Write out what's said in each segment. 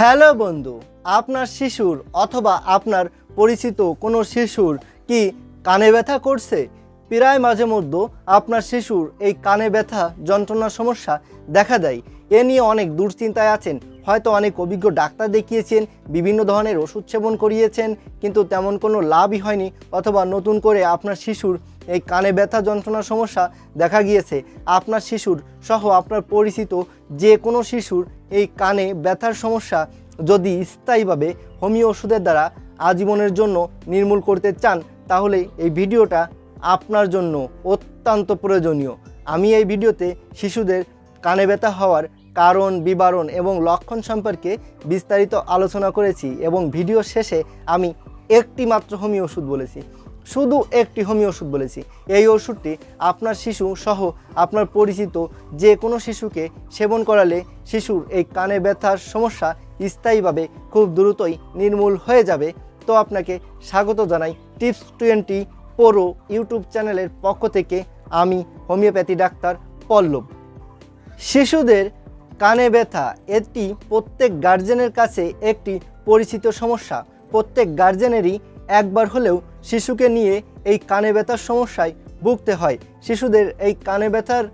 Hello বন্ধু, আপনার শিশুর অথবা আপনার পরিচিত কোনো শিশুর কি কানে ব্যথা করছে? প্রায় মাঝে মধ্যে আপনার শিশুর এই কানে ব্যথা, যন্ত্রণার সমস্যা দেখা দেয়। এ নিয়ে অনেক দুশ্চিন্তায় আছেন। হয়তো অনেক অভিজ্ঞ ডাক্তার দেখিয়েছেন, বিভিন্ন ধরনের ওষুধ সেবন করিয়েছেন, কিন্তু তেমন কোনো লাভই হয়নি অথবা নতুন করে আপনার শিশুর এই কানে ব্যথা, যন্ত্রণার সমস্যা দেখা গিয়েছে। আপনার শিশুর সহ আপনার পরিচিত যে কোনো শিশুর এই কানে ব্যথার সমস্যা যদি স্থায়ীভাবে হোমিও ওষুধের দ্বারা আজীবনের জন্য নির্মূল করতে চান, তাহলে এই ভিডিওটা আপনার জন্য অত্যন্ত প্রয়োজনীয়। আমি এই ভিডিওতে শিশুদের কানে ব্যথা হওয়ার কারণ, বিবরণ এবং লক্ষণ সম্পর্কে বিস্তারিত আলোচনা করেছি এবং ভিডিও শেষে আমি একটি মাত্র হোমিও ওষুধ বলেছি। শুধু একটি হোমিও ওষুধ বলেছি। এই ওষুধটি আপনার শিশু সহ আপনার পরিচিত যে কোনো শিশুকে সেবন করালে শিশুর এই কানে ব্যথার সমস্যা স্থায়ীভাবে খুব দ্রুতই নির্মূল হয়ে যাবে। তো আপনাকে স্বাগত জানাই টিপস টোয়েন্টি পোরো ইউটিউব চ্যানেলের পক্ষ থেকে আমি হোমিওপ্যাথি ডাক্তার পল্লব। শিশুদের কানে ব্যথা এটি প্রত্যেক গার্জেনের কাছে একটি পরিচিত সমস্যা। প্রত্যেক গার্জেনেরই একবার হলেও শিশুকে নিয়ে এই কানে ব্যথার সমস্যায় ভুগতে হয়। শিশুদের এই কানে ব্যথার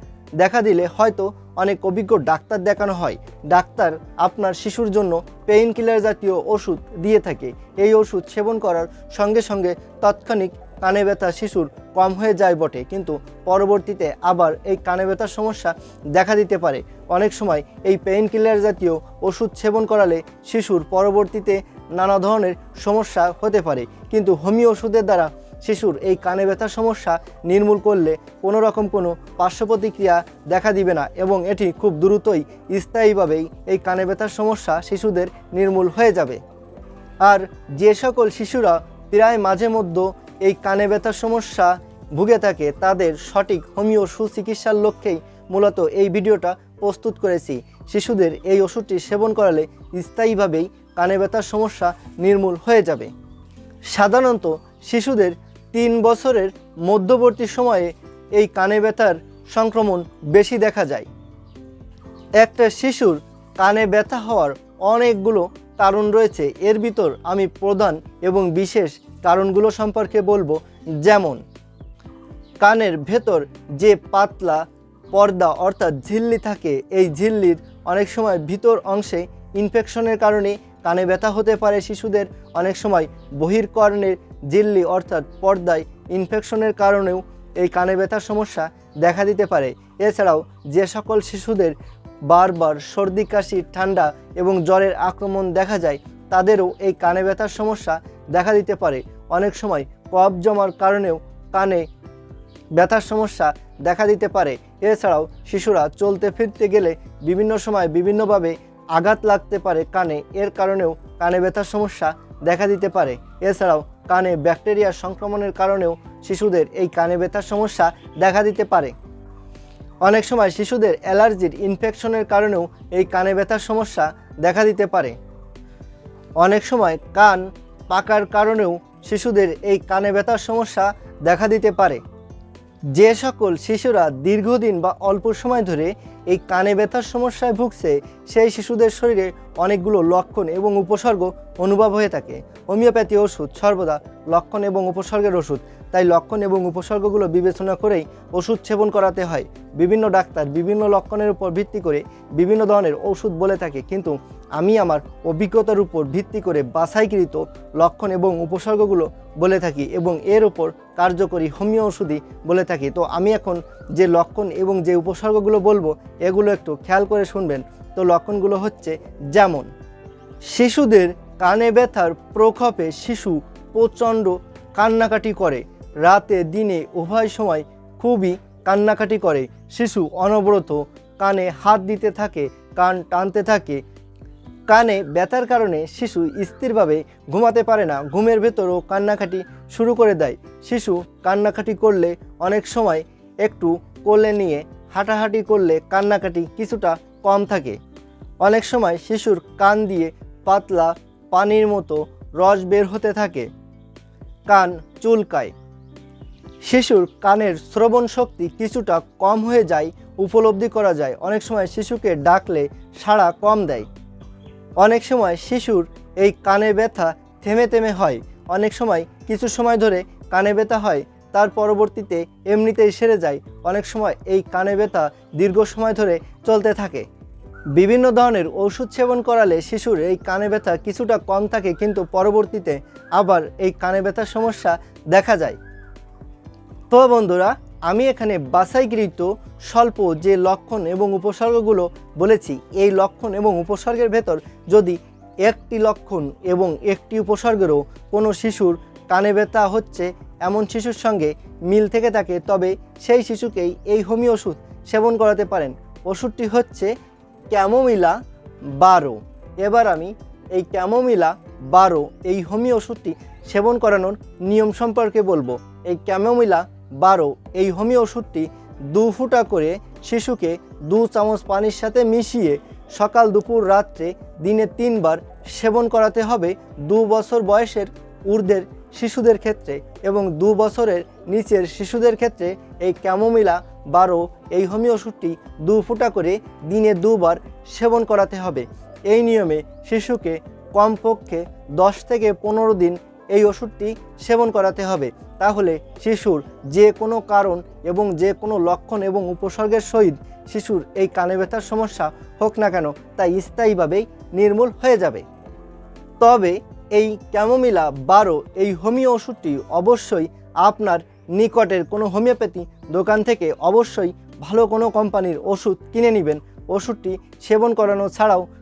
দেখা দিলে হয়তো অনেক অভিজ্ঞ ডাক্তার দেখানো হয়। ডাক্তার আপনার শিশুর জন্য পেইন কিলার জাতীয় ওষুধ দিয়ে থাকে। এই ওষুধ সেবন করার সঙ্গে সঙ্গে তাৎক্ষণিক কানে ব্যথা শিশুর কম হয়ে যায় বটে। কিন্তু পরবর্তীতে আবার এই কানে ব্যথার সমস্যা দেখা দিতে পারে। অনেক সময় এই পেইন কিলার জাতীয় ওষুধ সেবন করালে শিশুর পরবর্তীতে নানা ধরনের সমস্যা হতে পারে। কিন্তু হোমিও ওষুধের দ্বারা শিশুর এই কানে ব্যথার সমস্যা নির্মূল করলে কোনো রকম কোনো পার্শ্ব প্রতিক্রিয়া দেখা দিবে না এবং এটি খুব দ্রুতই স্থায়ীভাবেই এই কানে ব্যথার সমস্যা শিশুদের নির্মূল হয়ে যাবে। আর যে সকল শিশুরা প্রায় মাঝে মধ্যে এই কানে ব্যথার সমস্যা ভুগে থাকে, তাদের সঠিক হোমিও সুচিকিৎসার লক্ষ্যেই মূলত এই ভিডিওটা প্রস্তুত করেছি। শিশুদের এই ওষুধটি সেবন করালে স্থায়ীভাবেই কানে ব্যথার সমস্যা নির্মূল হয়ে যাবে। সাধারণত শিশুদের তিন বছরের মধ্যবর্তী সময়ে এই কানে ব্যথার সংক্রমণ বেশি দেখা যায়। একটা শিশুর কানে ব্যথা হওয়ার অনেকগুলো কারণ রয়েছে। এর ভিতর আমি প্রধান এবং বিশেষ কারণগুলো সম্পর্কে বলব। যেমন, কানের ভেতর যে পাতলা পর্দা অর্থাৎ ঝিল্লি থাকে, এই ঝিল্লির অনেক সময় ভিতর অংশে ইনফেকশনের কারণে কানে ব্যথা হতে পারে শিশুদের। অনেক সময় বহির্কর্ণের ঝিল্লি অর্থাৎ পর্দায় ইনফেকশনের কারণেও এই কানে ব্যথার সমস্যা দেখা দিতে পারে। এছাড়াও যে সকল শিশুদের বারবার সর্দি, কাশি, ঠান্ডা এবং জ্বরের আক্রমণ দেখা যায়, তাদেরও এই কানে ব্যথার সমস্যা দেখা দিতে পারে। অনেক সময় কফ জমার কারণেও কানে ব্যথার সমস্যা দেখা দিতে পারে। এছাড়াও শিশুরা চলতে ফিরতে গেলে বিভিন্ন সময় বিভিন্নভাবে আঘাত লাগতে পারে কানে। এর কারণেও কানে ব্যথার সমস্যা দেখা দিতে পারে। এছাড়াও কানে ব্যাকটেরিয়ার সংক্রমণের কারণেও শিশুদের এই কানে ব্যথার সমস্যা দেখা দিতে পারে। অনেক সময় শিশুদের অ্যালার্জির ইনফেকশনের কারণেও এই কানে ব্যথার সমস্যা দেখা দিতে পারে। অনেক সময় কান পাকার কারণেও শিশুদের এই কানে ব্যথার সমস্যা দেখা দিতে পারে। যে সকল শিশুরা দীর্ঘদিন বা অল্প সময় ধরে এই কানে ব্যথার সমস্যায় ভুগছে, সেই শিশুদের শরীরে অনেকগুলো লক্ষণ এবং উপসর্গ অনুভব হয়ে থাকে। হোমিওপ্যাথি ওষুধ সর্বদা লক্ষণ এবং উপসর্গের ওষুধ। তাই লক্ষণ এবং উপসর্গগুলো বিবেচনা করেই ওষুধ সেবন করাতে হয়। বিভিন্ন ডাক্তার বিভিন্ন লক্ষণের উপর ভিত্তি করে বিভিন্ন ধরনের ওষুধ বলে থাকে। কিন্তু আমি আমার অভিজ্ঞতার উপর ভিত্তি করে বাছাইকৃত লক্ষণ এবং উপসর্গগুলো বলে থাকি এবং এর উপর কার্যকরী হোমিও ওষুধই বলে থাকি। তো আমি এখন যে লক্ষণ এবং যে উপসর্গগুলো বলব, এগুলো একটু খেয়াল করে শুনবেন। তো লক্ষণগুলো হচ্ছে যেমন, শিশুদের কানে ব্যথার প্রকোপে শিশু প্রচণ্ড কান্নাকাটি করে। রাতে, দিনে, উভয় সময় খুবই কান্নাকাটি করে। শিশু অনবরত কানে হাত দিতে থাকে, কান টানতে থাকে কানে ব্যথার কারণে শিশু স্থিরভাবে ঘুমাতে পারে না। ঘুমের ভেতরও কান্নাকাটি শুরু করে দেয়। শিশু কান্নাকাটি করলে অনেক সময় একটু কোলে নিয়ে হাঁটাহাঁটি করলে কান্নাকাটি কিছুটা কম থাকে। অনেক সময় শিশুর কান দিয়ে পাতলা পানির মতো রস বের হতে থাকে। কান চুলকায়। শিশুর কানের শ্রবণ শক্তি কিছুটা কম হয়ে যায়, উপলব্ধি করা যায়। অনেক সময় শিশুকে ডাকলে সাড়া কম দেয়। অনেক সময় শিশুর এই কানে ব্যথা থেমে থেমে হয়। অনেক সময় কিছু সময় ধরে কানে ব্যথা হয়, তার পরবর্তীতে এমনিতেই সেরে যায়। অনেক সময় এই কানে ব্যথা দীর্ঘ সময় ধরে চলতে থাকে। বিভিন্ন ধরনের ওষুধ সেবন করালে শিশুর এই কানে ব্যথা কিছুটা কম থাকে, কিন্তু পরবর্তীতে আবার এই কানে ব্যথার সমস্যা দেখা যায়। তো বন্ধুরা আমি এখানে বাছাইকৃত স্বল্প যে লক্ষণ এবং উপসর্গগুলো বলেছি, এই লক্ষণ এবং উপসর্গের ভেতর যদি একটি লক্ষণ এবং একটি উপসর্গেরও কোনো শিশুর কানে ব্যথা হচ্ছে, এমন শিশুর সঙ্গে মিল থেকে থাকে, তবে সেই শিশুকেই এই হোমিও ওষুধ সেবন করাতে পারেন। ওষুধটি হচ্ছে ক্যামোমিলা বারো। এবার আমি এই ক্যামোমিলা বারো, এই হোমিও ওষুধটি সেবন করানোর নিয়ম সম্পর্কে বলব। এই ক্যামোমিলা বারো, এই হোমিও ওষুধটি দু ফুটা করে শিশুকে দু চামচ পানির সাথে মিশিয়ে সকাল দুপুর রাত্রে দিনে তিনবার সেবন করাতে হবে দু বছর বয়সের ঊর্ধ্বের শিশুদের ক্ষেত্রে এবং দু বছরের নিচের শিশুদের ক্ষেত্রে এই ক্যামোমিলা বারো, এই হোমিও ওষুধটি দু ফুটা করে দিনে দুবার সেবন করাতে হবে। এই নিয়মে শিশুকে কমপক্ষে দশ থেকে পনেরো দিন এই ওষুধটি সেবন করাতে হবে। তাহলে শিশুর যে কোনো কারণ এবং যে কোনো লক্ষণ এবং উপসর্গের সহিত শিশুর এই কানে ব্যথার সমস্যা হোক না কেন, তা স্থায়ীভাবেই নির্মূল হয়ে যাবে। তবে এই ক্যামোমিলা বারো, এই হোমিও ওষুধটি অবশ্যই আপনার নিকটের কোনো হোমিওপ্যাথি দোকান থেকে অবশ্যই ভালো কোনো কোম্পানির ওষুধ কিনে নেবেন। ওষুধটি সেবন করানো ছাড়াও